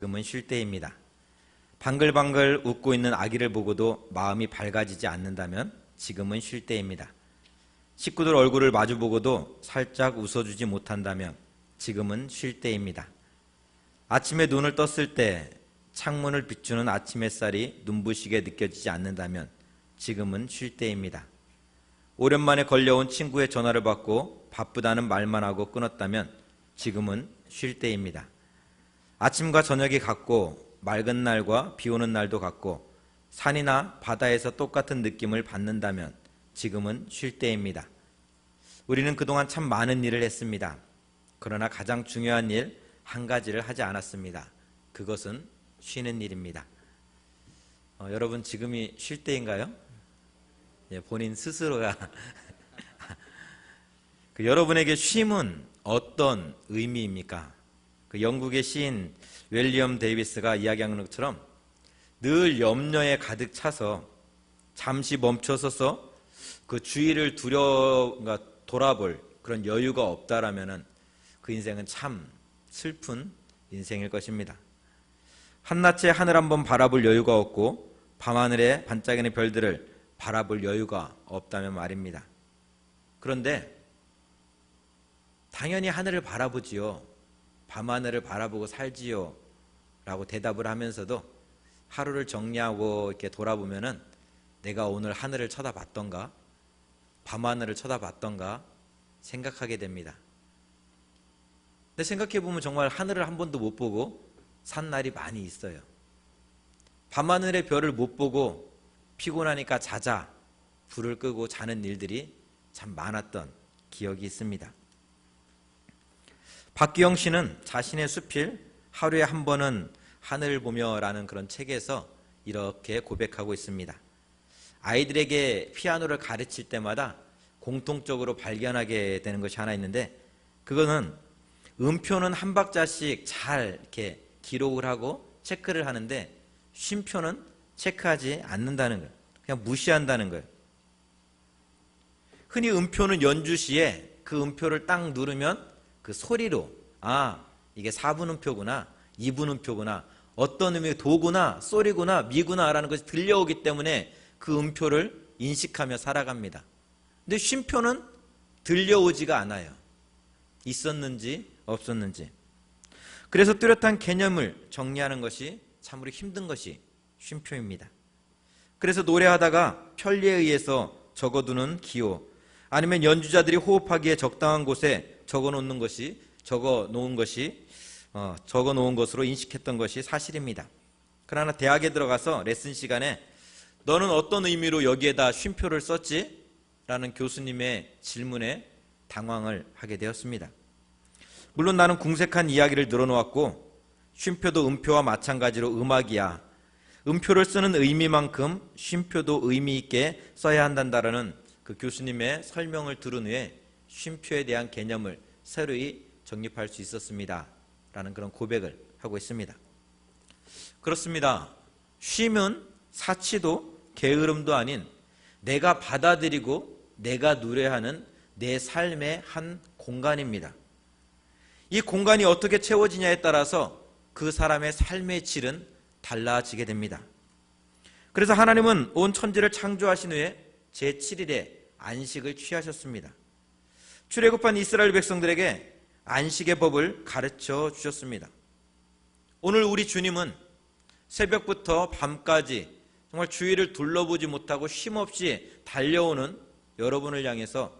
지금은 쉴 때입니다. 방글방글 웃고 있는 아기를 보고도 마음이 밝아지지 않는다면 지금은 쉴 때입니다. 식구들 얼굴을 마주보고도 살짝 웃어주지 못한다면 지금은 쉴 때입니다. 아침에 눈을 떴을 때 창문을 비추는 아침 햇살이 눈부시게 느껴지지 않는다면 지금은 쉴 때입니다. 오랜만에 걸려온 친구의 전화를 받고 바쁘다는 말만 하고 끊었다면 지금은 쉴 때입니다. 아침과 저녁이 같고 맑은 날과 비 오는 날도 같고 산이나 바다에서 똑같은 느낌을 받는다면 지금은 쉴 때입니다. 우리는 그동안 참 많은 일을 했습니다. 그러나 가장 중요한 일 한 가지를 하지 않았습니다. 그것은 쉬는 일입니다. 어, 여러분 지금이 쉴 때인가요? 예, 본인 스스로가 그 여러분에게 쉼은 어떤 의미입니까? 그 영국의 시인 웰리엄 데이비스가 이야기한 것처럼 늘 염려에 가득 차서 잠시 멈춰 서서 그 주위를 두려 그러니까 돌아볼 그런 여유가 없다라면은 그 인생은 참 슬픈 인생일 것입니다. 한낮에 하늘 한번 바라볼 여유가 없고 밤하늘에 반짝이는 별들을 바라볼 여유가 없다면 말입니다. 그런데 당연히 하늘을 바라보지요. 밤하늘을 바라보고 살지요. 라고 대답을 하면서도 하루를 정리하고 이렇게 돌아보면은 내가 오늘 하늘을 쳐다봤던가, 밤하늘을 쳐다봤던가 생각하게 됩니다. 근데 생각해보면 정말 하늘을 한 번도 못 보고 산 날이 많이 있어요. 밤하늘의 별을 못 보고 피곤하니까 자자, 불을 끄고 자는 일들이 참 많았던 기억이 있습니다. 박기영 씨는 자신의 수필 하루에 한 번은 하늘을 보며라는 그런 책에서 이렇게 고백하고 있습니다. 아이들에게 피아노를 가르칠 때마다 공통적으로 발견하게 되는 것이 하나 있는데 그거는 음표는 한 박자씩 잘 이렇게 기록을 하고 체크를 하는데 쉼표는 체크하지 않는다는 거예요. 그냥 무시한다는 거예요. 흔히 음표는 연주 시에 그 음표를 딱 누르면 그 소리로 아 이게 4분 음표구나 2분 음표구나 어떤 의미의 도구나 소리구나 미구나라는 것이 들려오기 때문에 그 음표를 인식하며 살아갑니다. 근데 쉼표는 들려오지가 않아요. 있었는지 없었는지. 그래서 뚜렷한 개념을 정리하는 것이 참으로 힘든 것이 쉼표입니다. 그래서 노래하다가 편리에 의해서 적어두는 기호, 아니면 연주자들이 호흡하기에 적당한 곳에 적어 놓는 것이 적어 놓은 것이 어, 적어 놓은 것으로 인식했던 것이 사실입니다. 그러나 대학에 들어가서 레슨 시간에 너는 어떤 의미로 여기에다 쉼표를 썼지? 라는 교수님의 질문에 당황을 하게 되었습니다. 물론 나는 궁색한 이야기를 늘어놓았고 쉼표도 음표와 마찬가지로 음악이야. 음표를 쓰는 의미만큼 쉼표도 의미 있게 써야 한단다라는 그 교수님의 설명을 들은 후에 쉼표에 대한 개념을 새로이 정립할 수 있었습니다. 라는 그런 고백을 하고 있습니다. 그렇습니다. 쉼은 사치도 게으름도 아닌 내가 받아들이고 내가 누려하는 내 삶의 한 공간입니다. 이 공간이 어떻게 채워지냐에 따라서 그 사람의 삶의 질은 달라지게 됩니다. 그래서 하나님은 온 천지를 창조하신 후에 제7일에 안식을 취하셨습니다. 출애굽한 이스라엘 백성들에게 안식의 법을 가르쳐 주셨습니다. 오늘 우리 주님은 새벽부터 밤까지 정말 주위를 둘러보지 못하고 쉼없이 달려오는 여러분을 향해서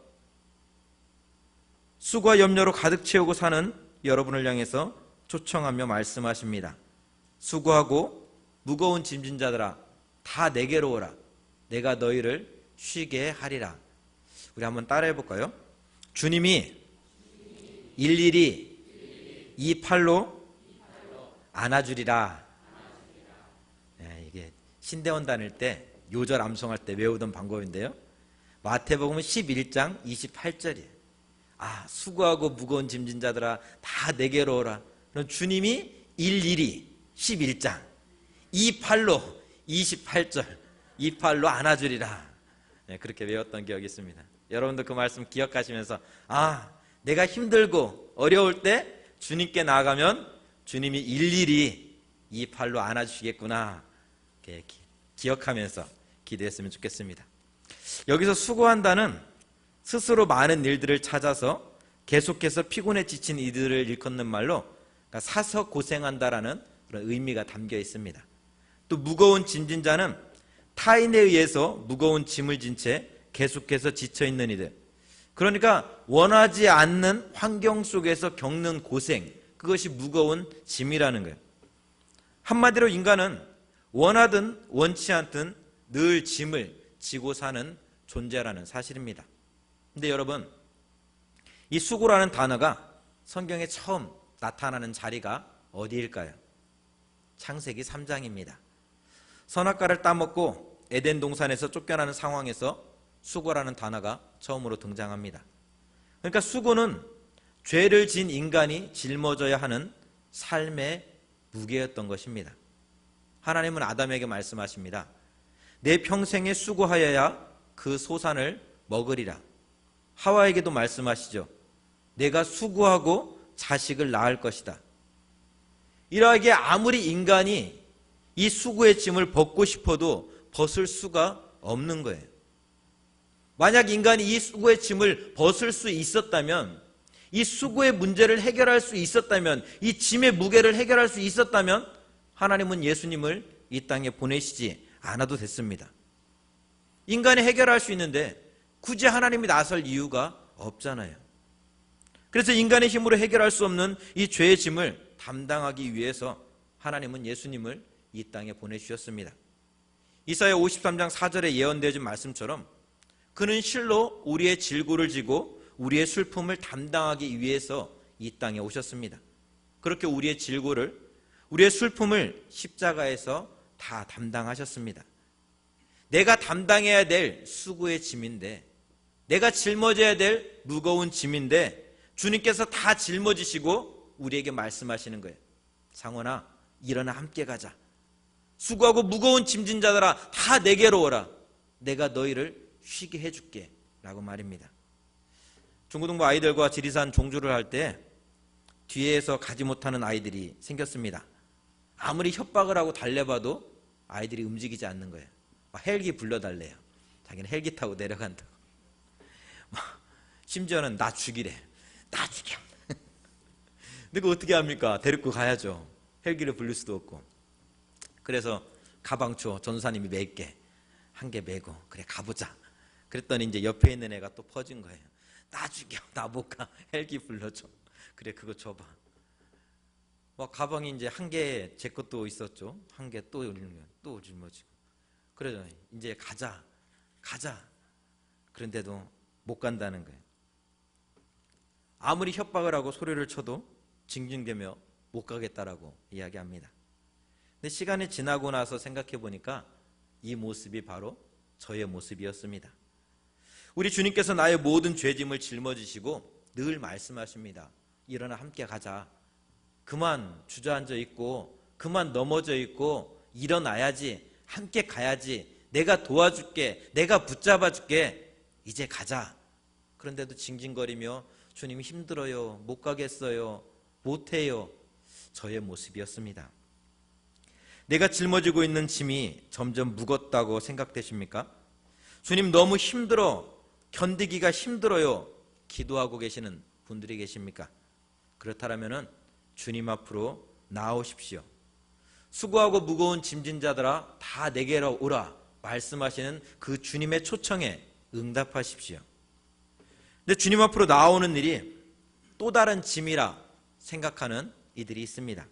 수과 염려로 가득 채우고 사는 여러분을 향해서 초청하며 말씀하십니다. 수고하고 무거운 짐진 자들아 다 내게로 오라. 내가 너희를 쉬게 하리라. 우리 한번 따라해 볼까요? 주님이 일일이 이 팔로 안아주리라. 네, 이게 신대원 다닐 때 요절 암송할 때 외우던 방법인데요. 마태복음 11장 28절이에요. 아, 수고하고 무거운 짐진 자들아 다 내게로 오라. 그럼 주님이 일일이 11장 이 팔로 28절 이 팔로 안아주리라. 네, 그렇게 외웠던 기억이 있습니다. 여러분도 그 말씀 기억하시면서 아 내가 힘들고 어려울 때 주님께 나아가면 주님이 일일이 이 팔로 안아주시겠구나. 이렇게 기- 기억하면서 기도했으면 좋겠습니다. 여기서 수고한다는 스스로 많은 일들을 찾아서 계속해서 피곤에 지친 이들을 일컫는 말로 그러니까 사서 고생한다라는 그런 의미가 담겨 있습니다. 또 무거운 짐진 자는 타인에 의해서 무거운 짐을 진 채 계속해서 지쳐 있는 이들. 그러니까 원하지 않는 환경 속에서 겪는 고생, 그것이 무거운 짐이라는 거예요. 한마디로 인간은 원하든 원치 않든 늘 짐을 지고 사는 존재라는 사실입니다. 근데 여러분, 이 수고라는 단어가 성경에 처음 나타나는 자리가 어디일까요? 창세기 3장입니다. 선악과를 따먹고 에덴 동산에서 쫓겨나는 상황에서 수고라는 단어가 처음으로 등장합니다. 그러니까 수고는 죄를 진 인간이 짊어져야 하는 삶의 무게였던 것입니다. 하나님은 아담에게 말씀하십니다. 내 평생에 수고하여야 그 소산을 먹으리라. 하와에게도 말씀하시죠. 내가 수고하고 자식을 낳을 것이다. 이러하게 아무리 인간이 이 수고의 짐을 벗고 싶어도 벗을 수가 없는 거예요. 만약 인간이 이 수고의 짐을 벗을 수 있었다면, 이 수고의 문제를 해결할 수 있었다면, 이 짐의 무게를 해결할 수 있었다면, 하나님은 예수님을 이 땅에 보내시지 않아도 됐습니다. 인간이 해결할 수 있는데, 굳이 하나님이 나설 이유가 없잖아요. 그래서 인간의 힘으로 해결할 수 없는 이 죄의 짐을 담당하기 위해서 하나님은 예수님을 이 땅에 보내주셨습니다. 이사야 53장 4절에 예언되어진 말씀처럼 그는 실로 우리의 질고를 지고 우리의 슬픔을 담당하기 위해서 이 땅에 오셨습니다. 그렇게 우리의 질고를 우리의 슬픔을 십자가에서 다 담당하셨습니다. 내가 담당해야 될 수고의 짐인데 내가 짊어져야 될 무거운 짐인데 주님께서 다 짊어지시고 우리에게 말씀하시는 거예요. 상원아, 일어나 함께 가자. 수고하고 무거운 짐진 자들아, 다 내게로 오라. 내가 너희를 쉬게 해줄게. 라고 말입니다. 중고등부 아이들과 지리산 종주를 할 때 뒤에서 가지 못하는 아이들이 생겼습니다. 아무리 협박을 하고 달래봐도 아이들이 움직이지 않는 거예요. 막 헬기 불러달래요. 자기는 헬기 타고 내려간다고. 막 심지어는 나 죽이래. 나 죽여. 근데 그 어떻게 합니까? 데리고 가야죠. 헬기를 불릴 수도 없고. 그래서 가방초 전사님이 몇 개, 한 개 메고 그래 가보자. 그랬더니 이제 옆에 있는 애가 또 퍼진 거예요. 나 죽여, 나 못 가. 헬기 불러줘. 그래 그거 줘봐. 뭐 가방이 이제 한 개 제 것도 있었죠. 한 개또 올리면 또 짊어지고. 그래서 이제 가자, 가자. 그런데도 못 간다는 거예요. 아무리 협박을 하고 소리를 쳐도 징징대며 못 가겠다라고 이야기합니다. 근데 시간이 지나고 나서 생각해 보니까 이 모습이 바로 저의 모습이었습니다. 우리 주님께서 나의 모든 죄짐을 짊어지시고 늘 말씀하십니다. 일어나 함께 가자. 그만 주저앉아 있고 그만 넘어져 있고 일어나야지. 함께 가야지. 내가 도와줄게. 내가 붙잡아 줄게. 이제 가자. 그런데도 징징거리며 주님 힘들어요. 못 가겠어요. 못 해요. 저의 모습이었습니다. 내가 짊어지고 있는 짐이 점점 무겁다고 생각되십니까? 주님 너무 힘들어. 견디기가 힘들어요. 기도하고 계시는 분들이 계십니까? 그렇다면은 주님 앞으로 나오십시오. 수고하고 무거운 짐진 자들아 다 내게로 오라 말씀하시는 그 주님의 초청에 응답하십시오. 근데 주님 앞으로 나오는 일이 또 다른 짐이라 생각하는 이들이 있습니다.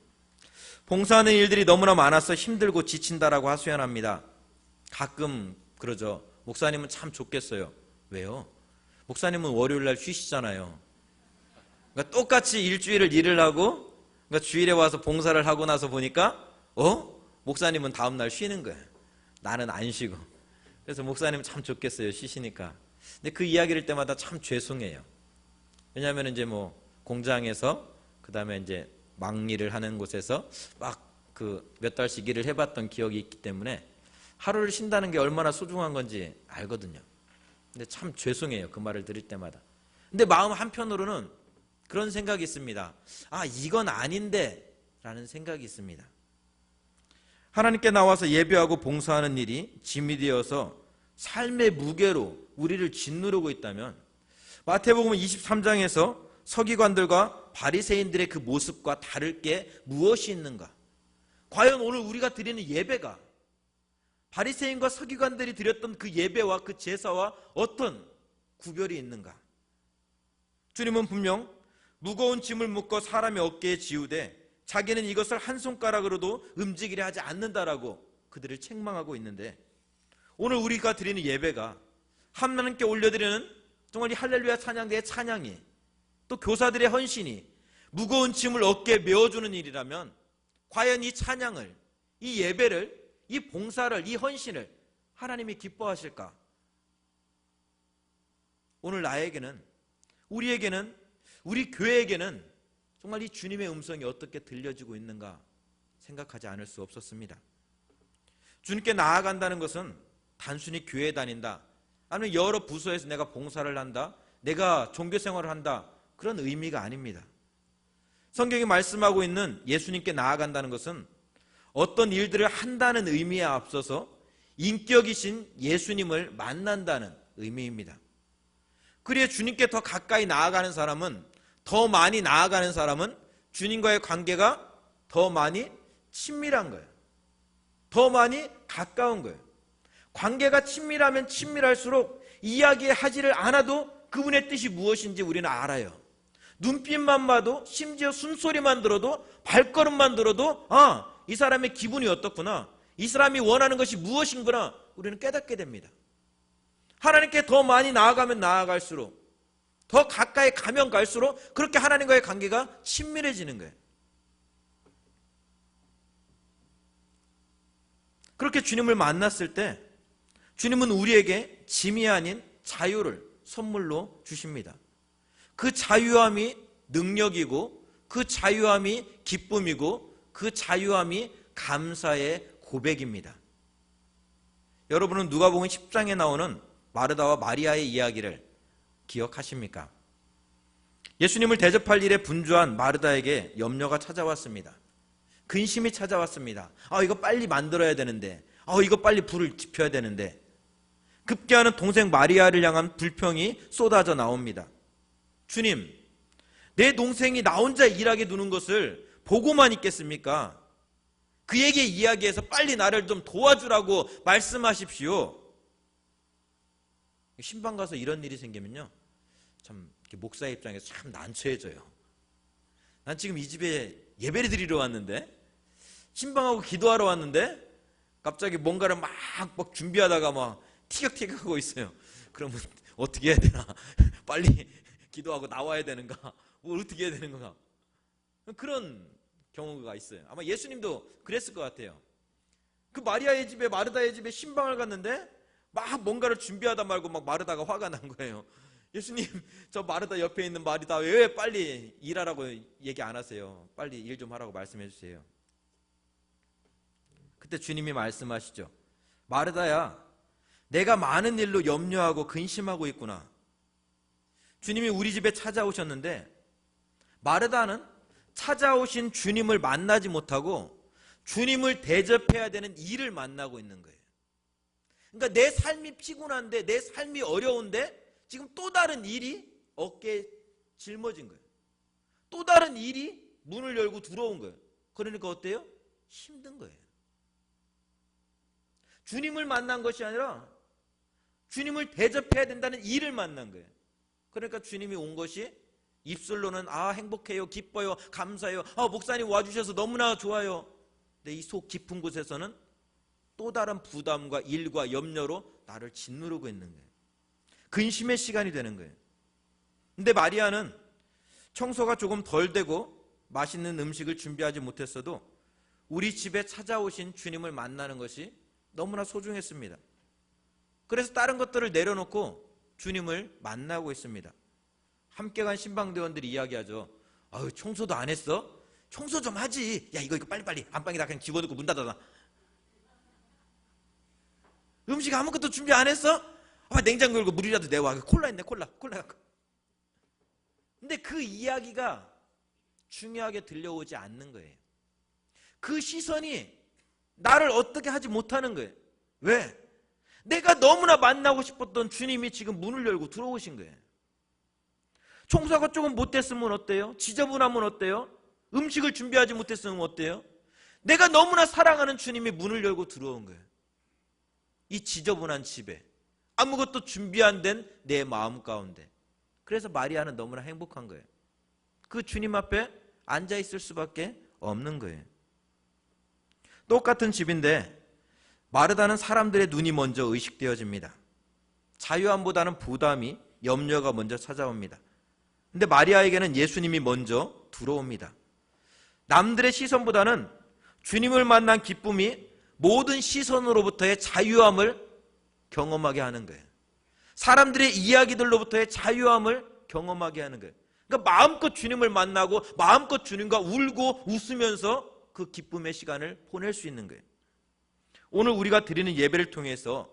봉사하는 일들이 너무나 많아서 힘들고 지친다라고 하소연합니다. 가끔 그러죠. 목사님은 참 좋겠어요. 왜요? 목사님은 월요일 날 쉬시잖아요. 그러니까 똑같이 일주일을 일을 하고 그러니까 주일에 와서 봉사를 하고 나서 보니까 어? 목사님은 다음 날 쉬는 거예요. 나는 안 쉬고. 그래서 목사님 참 좋겠어요. 쉬시니까. 근데 그 이야기를 때마다 참 죄송해요. 왜냐하면 이제 뭐 공장에서 그 다음에 이제 막일을 하는 곳에서 막 그 몇 달씩 일을 해봤던 기억이 있기 때문에 하루를 쉰다는 게 얼마나 소중한 건지 알거든요. 근데 참 죄송해요. 그 말을 들을 때마다. 근데 마음 한편으로는 그런 생각이 있습니다. 아, 이건 아닌데 라는 생각이 있습니다. 하나님께 나와서 예배하고 봉사하는 일이 짐이 되어서 삶의 무게로 우리를 짓누르고 있다면 마태복음 23장에서 서기관들과 바리새인들의 그 모습과 다를 게 무엇이 있는가? 과연 오늘 우리가 드리는 예배가 바리새인과 서기관들이 드렸던 그 예배와 그 제사와 어떤 구별이 있는가? 주님은 분명 무거운 짐을 묶어 사람의 어깨에 지우되 자기는 이것을 한 손가락으로도 움직이려 하지 않는다라고 그들을 책망하고 있는데 오늘 우리가 드리는 예배가 하나님께 올려드리는 정말 이 할렐루야 찬양대의 찬양이 또 교사들의 헌신이 무거운 짐을 어깨에 메어주는 일이라면 과연 이 찬양을 이 예배를 이 봉사를 이 헌신을 하나님이 기뻐하실까? 오늘 나에게는 우리에게는 우리 교회에게는 정말 이 주님의 음성이 어떻게 들려지고 있는가 생각하지 않을 수 없었습니다. 주님께 나아간다는 것은 단순히 교회 다닌다. 아니면 여러 부서에서 내가 봉사를 한다. 내가 종교 생활을 한다. 그런 의미가 아닙니다. 성경이 말씀하고 있는 예수님께 나아간다는 것은 어떤 일들을 한다는 의미에 앞서서 인격이신 예수님을 만난다는 의미입니다. 그리해 주님께 더 가까이 나아가는 사람은 더 많이 나아가는 사람은 주님과의 관계가 더 많이 친밀한 거예요. 더 많이 가까운 거예요. 관계가 친밀하면 친밀할수록 이야기하지를 않아도 그분의 뜻이 무엇인지 우리는 알아요. 눈빛만 봐도 심지어 숨소리만 들어도 발걸음만 들어도 아, 이 사람의 기분이 어떻구나. 이 사람이 원하는 것이 무엇인구나. 우리는 깨닫게 됩니다. 하나님께 더 많이 나아가면 나아갈수록 더 가까이 가면 갈수록 그렇게 하나님과의 관계가 친밀해지는 거예요. 그렇게 주님을 만났을 때 주님은 우리에게 짐이 아닌 자유를 선물로 주십니다. 그 자유함이 능력이고 그 자유함이 기쁨이고 그 자유함이 감사의 고백입니다. 여러분은 누가복음 10장에 나오는 마르다와 마리아의 이야기를 기억하십니까? 예수님을 대접할 일에 분주한 마르다에게 염려가 찾아왔습니다. 근심이 찾아왔습니다. 아, 이거 빨리 만들어야 되는데. 아, 이거 빨리 불을 지펴야 되는데. 급기야는 동생 마리아를 향한 불평이 쏟아져 나옵니다. 주님, 내 동생이 나 혼자 일하게 두는 것을 보고만 있겠습니까? 그에게 이야기해서 빨리 나를 좀 도와주라고 말씀하십시오. 신방 가서 이런 일이 생기면요. 참 목사 입장에서 참 난처해져요. 난 지금 이 집에 예배를 드리러 왔는데 신방하고 기도하러 왔는데 갑자기 뭔가를 막, 막 준비하다가 막 티격태격 하고 있어요. 그러면 어떻게 해야 되나? 빨리 기도하고 나와야 되는가? 뭘 어떻게 해야 되는 건가? 그런 경우가 있어요. 아마 예수님도 그랬을 것 같아요. 그 마리아의 집에 마르다의 집에 신방을 갔는데 막 뭔가를 준비하다 말고 막 마르다가 화가 난 거예요. 예수님, 저 마르다 옆에 있는 마리다 왜 빨리 일하라고 얘기 안 하세요? 빨리 일 좀 하라고 말씀해 주세요. 그때 주님이 말씀하시죠. 마르다야, 내가 많은 일로 염려하고 근심하고 있구나. 주님이 우리 집에 찾아오셨는데 마르다는 찾아오신 주님을 만나지 못하고 주님을 대접해야 되는 일을 만나고 있는 거예요. 그러니까 내 삶이 피곤한데 내 삶이 어려운데 지금 또 다른 일이 어깨에 짊어진 거예요. 또 다른 일이 문을 열고 들어온 거예요. 그러니까 어때요? 힘든 거예요. 주님을 만난 것이 아니라 주님을 대접해야 된다는 일을 만난 거예요. 그러니까 주님이 온 것이 입술로는 아 행복해요, 기뻐요, 감사해요. 아 목사님 와주셔서 너무나 좋아요. 근데 이 속 깊은 곳에서는 또 다른 부담과 일과 염려로 나를 짓누르고 있는 거예요. 근심의 시간이 되는 거예요. 근데 마리아는 청소가 조금 덜 되고 맛있는 음식을 준비하지 못했어도 우리 집에 찾아오신 주님을 만나는 것이 너무나 소중했습니다. 그래서 다른 것들을 내려놓고 주님을 만나고 있습니다. 함께 간 신방대원들이 이야기하죠. 아유, 청소도 안 했어? 청소 좀 하지. 야, 이거, 이거 빨리빨리. 안방에다 그냥 집어넣고 문 닫아놔. 음식 아무것도 준비 안 했어? 아, 냉장고 열고 물이라도 내와. 콜라 있네, 콜라. 콜라 갖고. 근데 그 이야기가 중요하게 들려오지 않는 거예요. 그 시선이 나를 어떻게 하지 못하는 거예요. 왜? 내가 너무나 만나고 싶었던 주님이 지금 문을 열고 들어오신 거예요. 청소가 조금 못됐으면 어때요? 지저분하면 어때요? 음식을 준비하지 못했으면 어때요? 내가 너무나 사랑하는 주님이 문을 열고 들어온 거예요. 이 지저분한 집에 아무것도 준비 안 된 내 마음 가운데. 그래서 마리아는 너무나 행복한 거예요. 그 주님 앞에 앉아 있을 수밖에 없는 거예요. 똑같은 집인데 마르다는 사람들의 눈이 먼저 의식되어집니다. 자유함보다는 부담이 염려가 먼저 찾아옵니다. 근데 마리아에게는 예수님이 먼저 들어옵니다. 남들의 시선보다는 주님을 만난 기쁨이 모든 시선으로부터의 자유함을 경험하게 하는 거예요. 사람들의 이야기들로부터의 자유함을 경험하게 하는 거예요. 그러니까 마음껏 주님을 만나고 마음껏 주님과 울고 웃으면서 그 기쁨의 시간을 보낼 수 있는 거예요. 오늘 우리가 드리는 예배를 통해서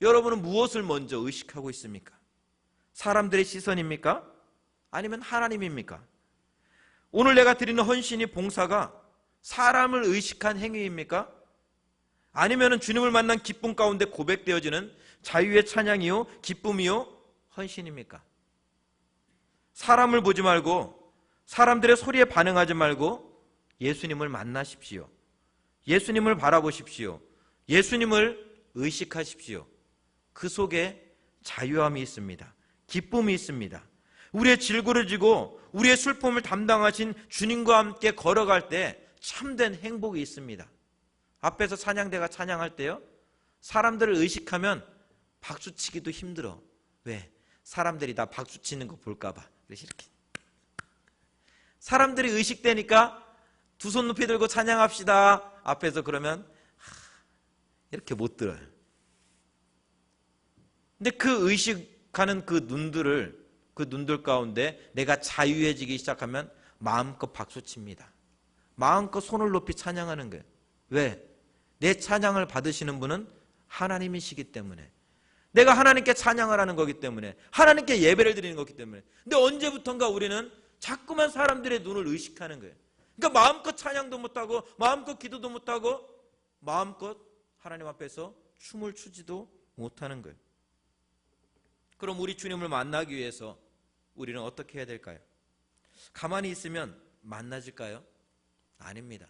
여러분은 무엇을 먼저 의식하고 있습니까? 사람들의 시선입니까? 아니면 하나님입니까? 오늘 내가 드리는 헌신이 봉사가 사람을 의식한 행위입니까? 아니면 주님을 만난 기쁨 가운데 고백되어지는 자유의 찬양이요, 기쁨이요, 헌신입니까? 사람을 보지 말고 사람들의 소리에 반응하지 말고 예수님을 만나십시오. 예수님을 바라보십시오. 예수님을 의식하십시오. 그 속에 자유함이 있습니다. 기쁨이 있습니다. 우리의 질고를 지고 우리의 슬픔을 담당하신 주님과 함께 걸어갈 때 참된 행복이 있습니다. 앞에서 찬양대가 찬양할 때요. 사람들을 의식하면 박수 치기도 힘들어. 왜? 사람들이 다 박수 치는 거 볼까봐. 그래서 이렇게. 사람들이 의식되니까 두 손 높이 들고 찬양합시다. 앞에서 그러면 이렇게 못 들어요. 근데 그 의식하는 그 눈들을 그 눈들 가운데 내가 자유해지기 시작하면 마음껏 박수 칩니다. 마음껏 손을 높이 찬양하는 거예요. 왜? 내 찬양을 받으시는 분은 하나님이시기 때문에. 내가 하나님께 찬양을 하는 거기 때문에. 하나님께 예배를 드리는 거기 때문에. 근데 언제부턴가 우리는 자꾸만 사람들의 눈을 의식하는 거예요. 그러니까 마음껏 찬양도 못하고, 마음껏 기도도 못하고, 마음껏 하나님 앞에서 춤을 추지도 못하는 거예요. 그럼 우리 주님을 만나기 위해서 우리는 어떻게 해야 될까요? 가만히 있으면 만나질까요? 아닙니다.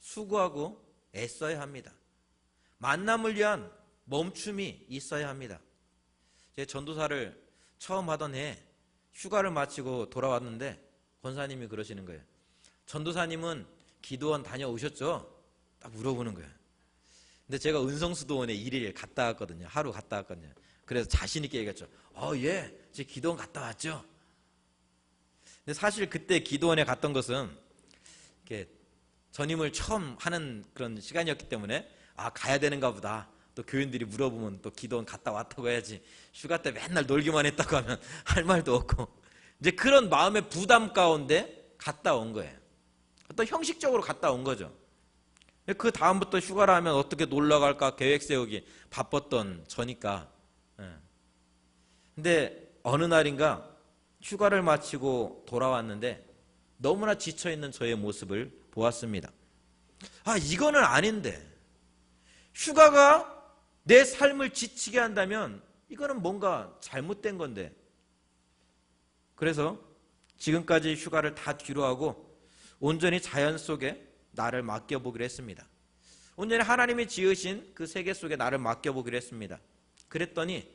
수고하고 애써야 합니다. 만남을 위한 멈춤이 있어야 합니다. 제 전도사를 처음 하던 해 휴가를 마치고 돌아왔는데 권사님이 그러시는 거예요. 전도사님은 기도원 다녀오셨죠? 딱 물어보는 거예요. 근데 제가 은성수도원에 일일 갔다 왔거든요. 하루 갔다 왔거든요. 그래서 자신있게 얘기했죠. 어, 예, 제 기도원 갔다 왔죠. 근데 사실 그때 기도원에 갔던 것은 이렇게 전임을 처음 하는 그런 시간이었기 때문에 아 가야 되는가 보다. 또 교인들이 물어보면 또 기도원 갔다 왔다고 해야지. 휴가 때 맨날 놀기만 했다고 하면 할 말도 없고 이제 그런 마음의 부담 가운데 갔다 온 거예요. 어떤 형식적으로 갔다 온 거죠. 그 다음부터 휴가를 하면 어떻게 놀러 갈까 계획 세우기 바빴던 저니까. 예. 근데 어느 날인가 휴가를 마치고 돌아왔는데 너무나 지쳐 있는 저의 모습을 보았습니다. 아, 이거는 아닌데. 휴가가 내 삶을 지치게 한다면 이거는 뭔가 잘못된 건데. 그래서 지금까지 휴가를 다 뒤로 하고 온전히 자연 속에 나를 맡겨보기로 했습니다. 온전히 하나님이 지으신 그 세계 속에 나를 맡겨보기로 했습니다. 그랬더니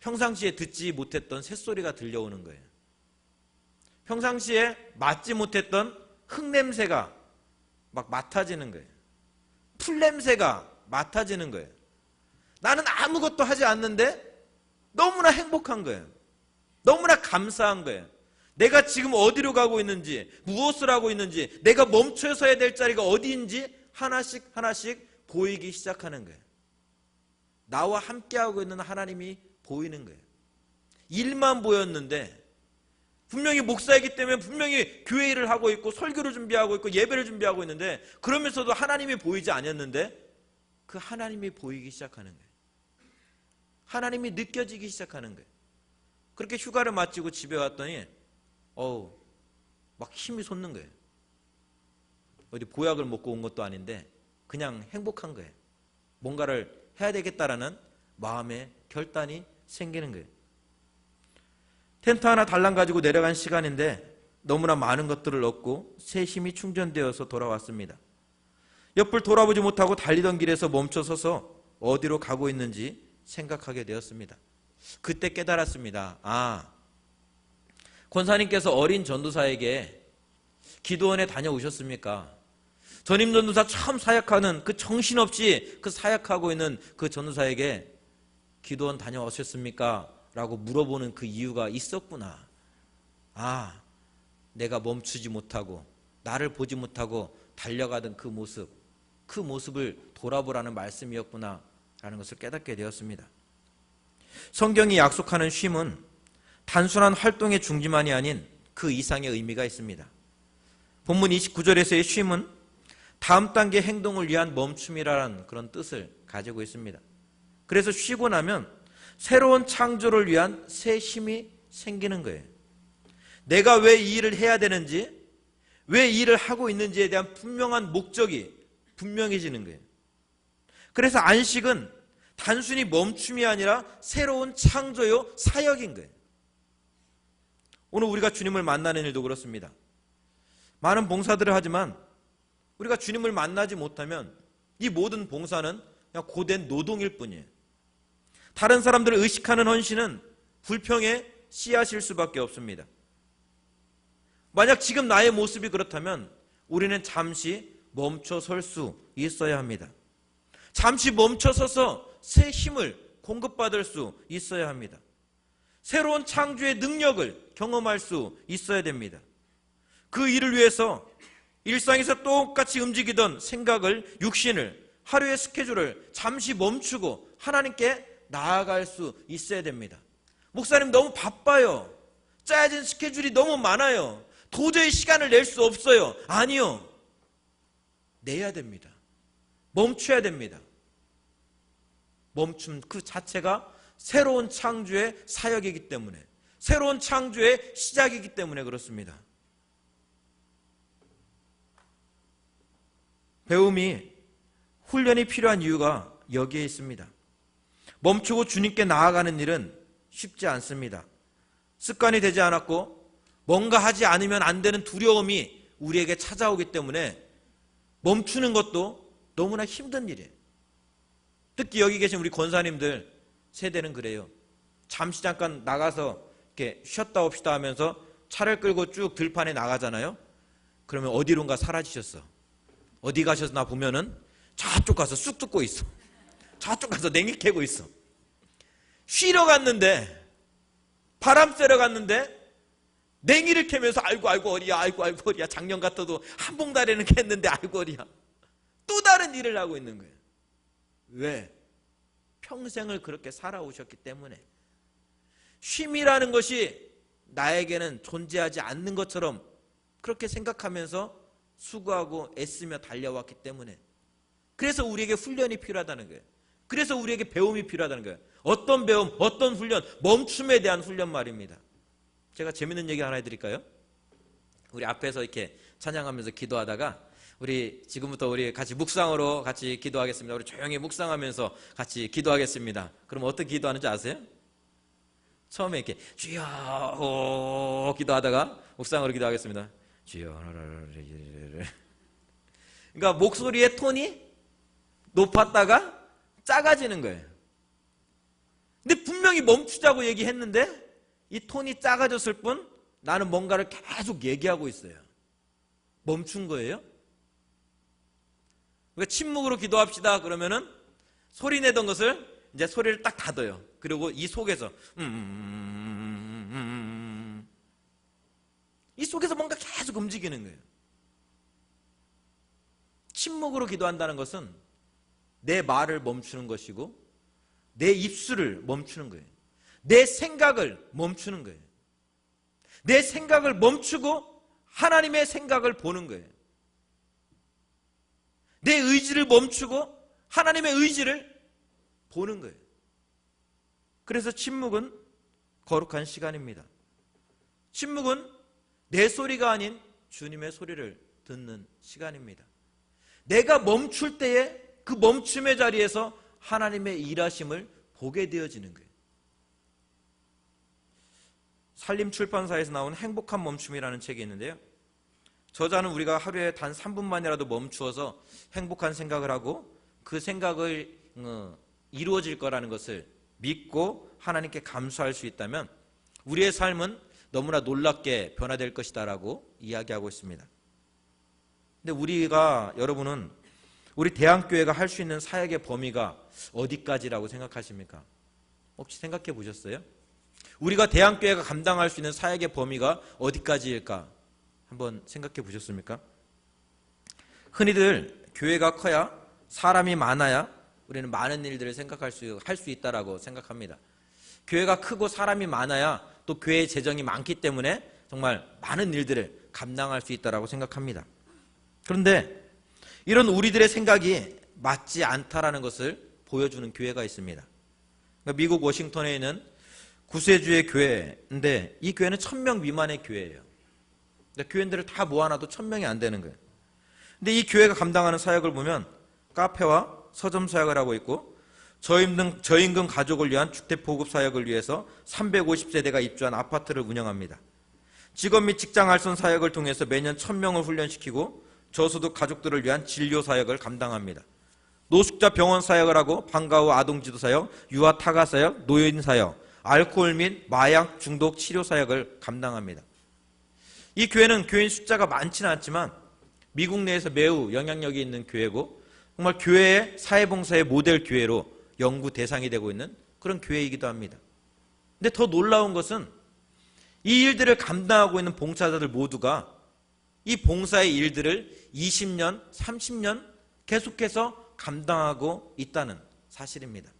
평상시에 듣지 못했던 새소리가 들려오는 거예요. 평상시에 맡지 못했던 흙냄새가 막 맡아지는 거예요. 풀냄새가 맡아지는 거예요. 나는 아무것도 하지 않는데 너무나 행복한 거예요. 너무나 감사한 거예요. 내가 지금 어디로 가고 있는지, 무엇을 하고 있는지, 내가 멈춰 서야 될 자리가 어디인지 하나씩 하나씩 보이기 시작하는 거예요. 나와 함께하고 있는 하나님이 보이는 거예요. 일만 보였는데 분명히 목사이기 때문에 분명히 교회 일을 하고 있고 설교를 준비하고 있고 예배를 준비하고 있는데 그러면서도 하나님이 보이지 않았는데 그 하나님이 보이기 시작하는 거예요. 하나님이 느껴지기 시작하는 거예요. 그렇게 휴가를 마치고 집에 왔더니 어우 막 힘이 솟는 거예요. 어디 보약을 먹고 온 것도 아닌데 그냥 행복한 거예요. 뭔가를 해야 되겠다라는 마음의 결단이 생기는 거예요. 텐트 하나 달랑 가지고 내려간 시간인데 너무나 많은 것들을 얻고 새 힘이 충전되어서 돌아왔습니다. 옆을 돌아보지 못하고 달리던 길에서 멈춰서서 어디로 가고 있는지 생각하게 되었습니다. 그때 깨달았습니다. 아, 권사님께서 어린 전도사에게 기도원에 다녀오셨습니까? 전임 전도사 처음 사역하는 그 정신없이 그 사역하고 있는 그 전도사에게 기도원 다녀오셨습니까? 라고 물어보는 그 이유가 있었구나. 아, 내가 멈추지 못하고 나를 보지 못하고 달려가던 그 모습, 그 모습을 돌아보라는 말씀이었구나 라는 것을 깨닫게 되었습니다. 성경이 약속하는 쉼은 단순한 활동의 중지만이 아닌 그 이상의 의미가 있습니다. 본문 29절에서의 쉼은 다음 단계 행동을 위한 멈춤이라는 그런 뜻을 가지고 있습니다. 그래서 쉬고 나면 새로운 창조를 위한 새 힘이 생기는 거예요. 내가 왜 이 일을 해야 되는지, 왜 이 일을 하고 있는지에 대한 분명한 목적이 분명해지는 거예요. 그래서 안식은 단순히 멈춤이 아니라 새로운 창조요 사역인 거예요. 오늘 우리가 주님을 만나는 일도 그렇습니다. 많은 봉사들을 하지만 우리가 주님을 만나지 못하면 이 모든 봉사는 그냥 고된 노동일 뿐이에요. 다른 사람들을 의식하는 헌신은 불평의 씨앗일 수밖에 없습니다. 만약 지금 나의 모습이 그렇다면 우리는 잠시 멈춰 설 수 있어야 합니다. 잠시 멈춰 서서 새 힘을 공급받을 수 있어야 합니다. 새로운 창조의 능력을 경험할 수 있어야 됩니다. 그 일을 위해서 일상에서 똑같이 움직이던 생각을, 육신을, 하루의 스케줄을 잠시 멈추고 하나님께 나아갈 수 있어야 됩니다. 목사님 너무 바빠요. 짜여진 스케줄이 너무 많아요. 도저히 시간을 낼 수 없어요. 아니요. 내야 됩니다. 멈춰야 됩니다. 멈춤 그 자체가 새로운 창조의 사역이기 때문에 새로운 창조의 시작이기 때문에 그렇습니다. 배움이 훈련이 필요한 이유가 여기에 있습니다. 멈추고 주님께 나아가는 일은 쉽지 않습니다. 습관이 되지 않았고 뭔가 하지 않으면 안 되는 두려움이 우리에게 찾아오기 때문에 멈추는 것도 너무나 힘든 일이에요. 특히 여기 계신 우리 권사님들 세대는 그래요. 잠시 잠깐 나가서 이렇게 쉬었다 옵시다 하면서 차를 끌고 쭉 들판에 나가잖아요. 그러면 어디론가 사라지셨어. 어디 가셨나 보면은 저쪽 가서 쑥 듣고 있어. 저쪽 가서 냉이 캐고 있어. 쉬러 갔는데 바람 쐬러 갔는데 냉이를 캐면서 아이고 아이고 어리야 아이고 아이고 어리야 작년 같아도 한 봉다리는 캤는데 아이고 어리야 또 다른 일을 하고 있는 거예요. 왜? 평생을 그렇게 살아오셨기 때문에 쉼이라는 것이 나에게는 존재하지 않는 것처럼 그렇게 생각하면서 수고하고 애쓰며 달려왔기 때문에 그래서 우리에게 훈련이 필요하다는 거예요. 그래서 우리에게 배움이 필요하다는 거예요. 어떤 배움, 어떤 훈련, 멈춤에 대한 훈련 말입니다. 제가 재밌는 얘기 하나 해드릴까요? 우리 앞에서 이렇게 찬양하면서 기도하다가 우리 지금부터 우리 같이 묵상으로 같이 기도하겠습니다. 우리 조용히 묵상하면서 같이 기도하겠습니다. 그럼 어떻게 기도하는지 아세요? 처음에 이렇게 주여 오 기도하다가 묵상으로 기도하겠습니다. 주여 그러니까 목소리의 톤이 높았다가 작아지는 거예요. 근데 분명히 멈추자고 얘기했는데 이 톤이 작아졌을 뿐 나는 뭔가를 계속 얘기하고 있어요. 멈춘 거예요? 그러니까 침묵으로 기도합시다 그러면은 소리 내던 것을 이제 소리를 딱 닫아요. 그리고 이 속에서 음, 음, 음, 이 속에서 뭔가 계속 움직이는 거예요. 침묵으로 기도한다는 것은 내 말을 멈추는 것이고 내 입술을 멈추는 거예요. 내 생각을 멈추는 거예요. 내 생각을 멈추고 하나님의 생각을 보는 거예요. 내 의지를 멈추고 하나님의 의지를 보는 거예요. 그래서 침묵은 거룩한 시간입니다. 침묵은 내 소리가 아닌 주님의 소리를 듣는 시간입니다. 내가 멈출 때에 그 멈춤의 자리에서 하나님의 일하심을 보게 되어지는 거예요. 살림 출판사에서 나온 행복한 멈춤이라는 책이 있는데요. 저자는 우리가 하루에 단 3분만이라도 멈추어서 행복한 생각을 하고 그 생각을 어, 이루어질 거라는 것을 믿고 하나님께 감수할 수 있다면 우리의 삶은 너무나 놀랍게 변화될 것이다라고 이야기하고 있습니다. 근데 우리가 여러분은 우리 대한교회가 할 수 있는 사역의 범위가 어디까지라고 생각하십니까? 혹시 생각해 보셨어요? 우리가 대한교회가 감당할 수 있는 사역의 범위가 어디까지일까? 한번 생각해 보셨습니까? 흔히들 교회가 커야 사람이 많아야 우리는 많은 일들을 생각할 수, 할 수 있다라고 생각합니다. 교회가 크고 사람이 많아야 또 교회의 재정이 많기 때문에 정말 많은 일들을 감당할 수 있다라고 생각합니다. 그런데 이런 우리들의 생각이 맞지 않다라는 것을 보여주는 교회가 있습니다. 그러니까 미국 워싱턴에 있는 구세주의 교회인데 이 교회는 천명 미만의 교회예요. 근데 교인들을 다 모아놔도 천 명이 안 되는 거예요. 근데 이 교회가 감당하는 사역을 보면 카페와 서점 사역을 하고 있고 저임금, 저임금 가족을 위한 주택 보급 사역을 위해서 350세대가 입주한 아파트를 운영합니다. 직업 및 직장 알선 사역을 통해서 매년 1000명을 훈련시키고 저소득 가족들을 위한 진료 사역을 감당합니다. 노숙자 병원 사역을 하고 방과 후 아동 지도 사역, 유아 타가 사역, 노인 사역, 알코올 및 마약 중독 치료 사역을 감당합니다. 이 교회는 교인 숫자가 많지는 않지만 미국 내에서 매우 영향력이 있는 교회고 정말 교회의 사회봉사의 모델 교회로 연구 대상이 되고 있는 그런 교회이기도 합니다. 근데 더 놀라운 것은 이 일들을 감당하고 있는 봉사자들 모두가 이 봉사의 일들을 20년, 30년 계속해서 감당하고 있다는 사실입니다.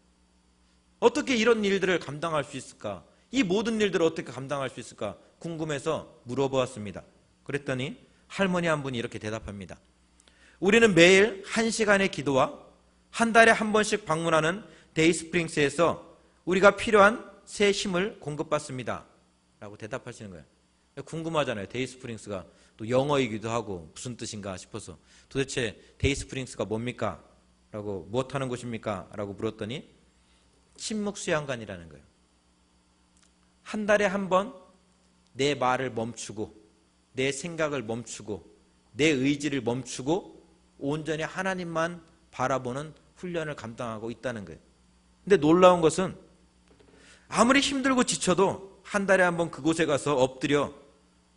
어떻게 이런 일들을 감당할 수 있을까? 이 모든 일들을 어떻게 감당할 수 있을까? 궁금해서 물어보았습니다. 그랬더니 할머니 한 분이 이렇게 대답합니다. 우리는 매일 한 시간의 기도와 한 달에 한 번씩 방문하는 데이스프링스에서 우리가 필요한 새 힘을 공급받습니다. 라고 대답하시는 거예요. 궁금하잖아요. 데이스프링스가 또 영어이기도 하고 무슨 뜻인가 싶어서 도대체 데이스프링스가 뭡니까? 라고 무엇 하는 곳입니까? 라고 물었더니 침묵 수양관이라는 거예요. 한 달에 한 번 내 말을 멈추고 내 생각을 멈추고 내 의지를 멈추고 온전히 하나님만 바라보는 훈련을 감당하고 있다는 거예요. 근데 놀라운 것은 아무리 힘들고 지쳐도 한 달에 한 번 그곳에 가서 엎드려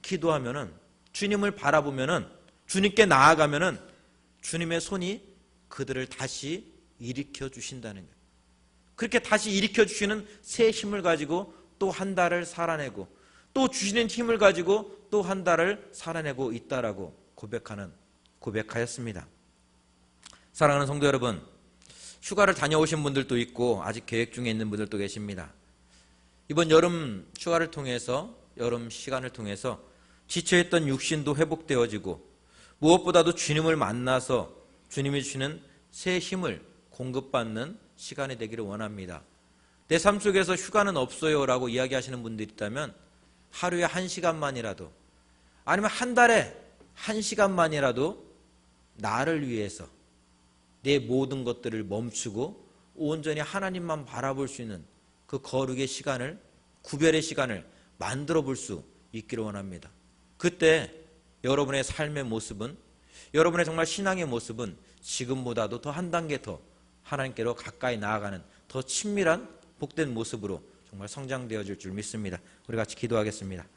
기도하면은 주님을 바라보면은 주님께 나아가면은 주님의 손이 그들을 다시 일으켜 주신다는 거예요. 그렇게 다시 일으켜 주시는 새 힘을 가지고 또 한 달을 살아내고 또 주시는 힘을 가지고 또 한 달을 살아내고 있다라고 고백하는 고백하였습니다. 사랑하는 성도 여러분, 휴가를 다녀오신 분들도 있고 아직 계획 중에 있는 분들도 계십니다. 이번 여름 휴가를 통해서 여름 시간을 통해서 지쳐있던 육신도 회복되어지고 무엇보다도 주님을 만나서 주님이 주시는 새 힘을 공급받는 시간이 되기를 원합니다. 내 삶 속에서 휴가는 없어요 라고 이야기하시는 분들이 있다면 하루에 한 시간만이라도 아니면 한 달에 한 시간만이라도 나를 위해서 내 모든 것들을 멈추고 온전히 하나님만 바라볼 수 있는 그 거룩의 시간을 구별의 시간을 만들어 볼 수 있기를 원합니다. 그때 여러분의 삶의 모습은 여러분의 정말 신앙의 모습은 지금보다도 더 한 단계 더 하나님께로 가까이 나아가는 더 친밀한 복된 모습으로 정말 성장되어질 줄 믿습니다. 우리 같이 기도하겠습니다.